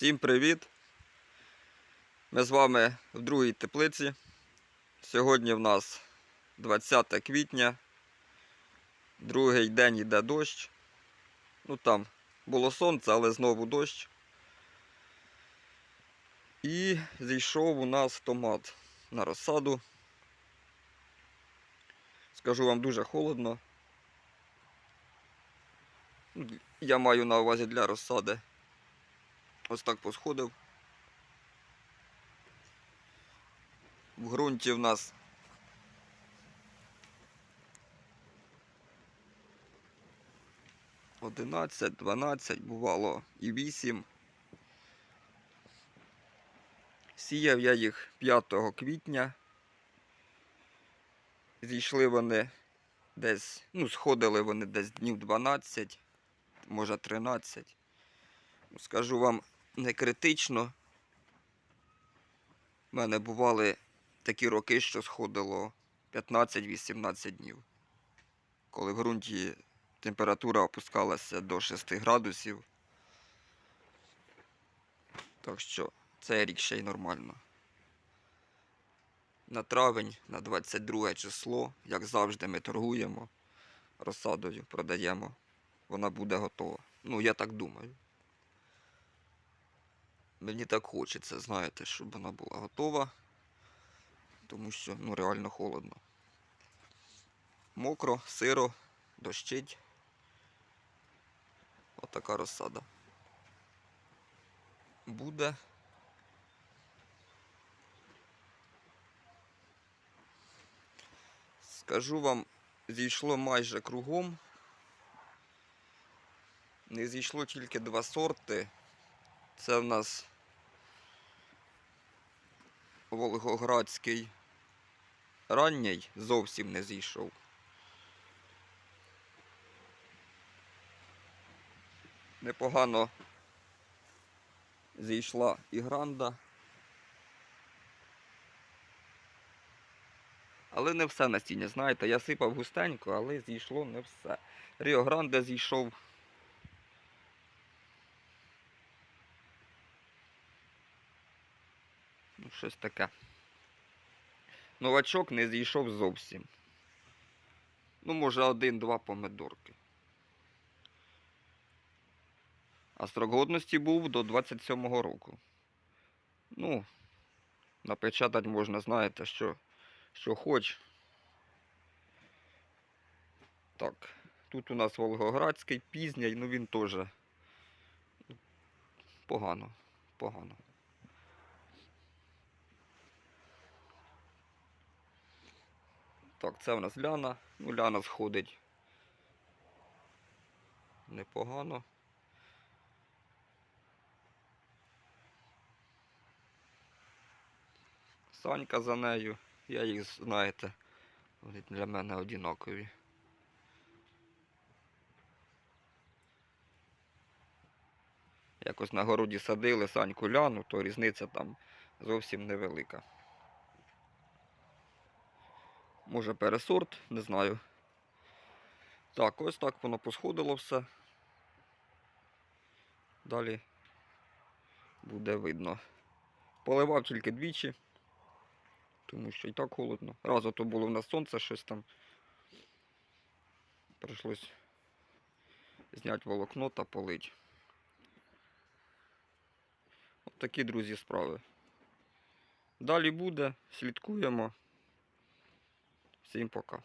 Всім привіт! Ми з вами в другій теплиці. Сьогодні в нас 20 квітня. Другий день йде дощ. Ну там було сонце, але знову дощ. І зійшов у нас томат на розсаду. Скажу вам дуже холодно. Я маю на увазі для розсади. Ось так посходив. В ґрунті в нас одинадцять, дванадцять, бувало і вісім. Сіяв я їх 5 квітня. Зійшли вони десь, ну, сходили вони десь днів 12, може 13. Ну, Скажу вам, не критично. У мене бували такі роки, що сходило 15-18 днів. Коли в ґрунті температура опускалася до 6 градусів. Так що цей рік ще й нормально. На травень, на 22 число, як завжди, ми торгуємо розсадою, продаємо. Вона буде готова. Ну, я так думаю. Мені так хочеться, знаєте, щоб вона була готова, тому що ну, реально холодно. Мокро, сиро, дощить. Отака розсада. Буде. Скажу вам, зійшло майже кругом. Не зійшло тільки два сорти. Це в нас Волгоградський ранній зовсім не зійшов. Непогано зійшла і гранда. Але не все насіння, знаєте, я сипав густенько, але зійшло не все. Ріо Гранде зійшов щось таке. Новачок не зійшов зовсім. Ну, може, один-два помидорки. А строк годності був до 27-го року. Ну, напечатати можна, знаєте, що, що хоч. Так, тут у нас Волгоградський, пізній, ну він теж погано, погано. Так, це в нас ляна. Ну, ляна сходить непогано. Санька за нею. Я їх, знаєте, вони для мене одинакові. Якось на городі садили Саньку ляну, то різниця там зовсім невелика. Може пересорт, не знаю. Так, ось так воно посходило все. Далі буде видно. Поливав тільки двічі, тому що і так холодно. Раз ото було в нас сонце, щось там. Прийшлось зняти волокно та полить. От такі, друзі, справи. Далі буде, слідкуємо. Всім пока.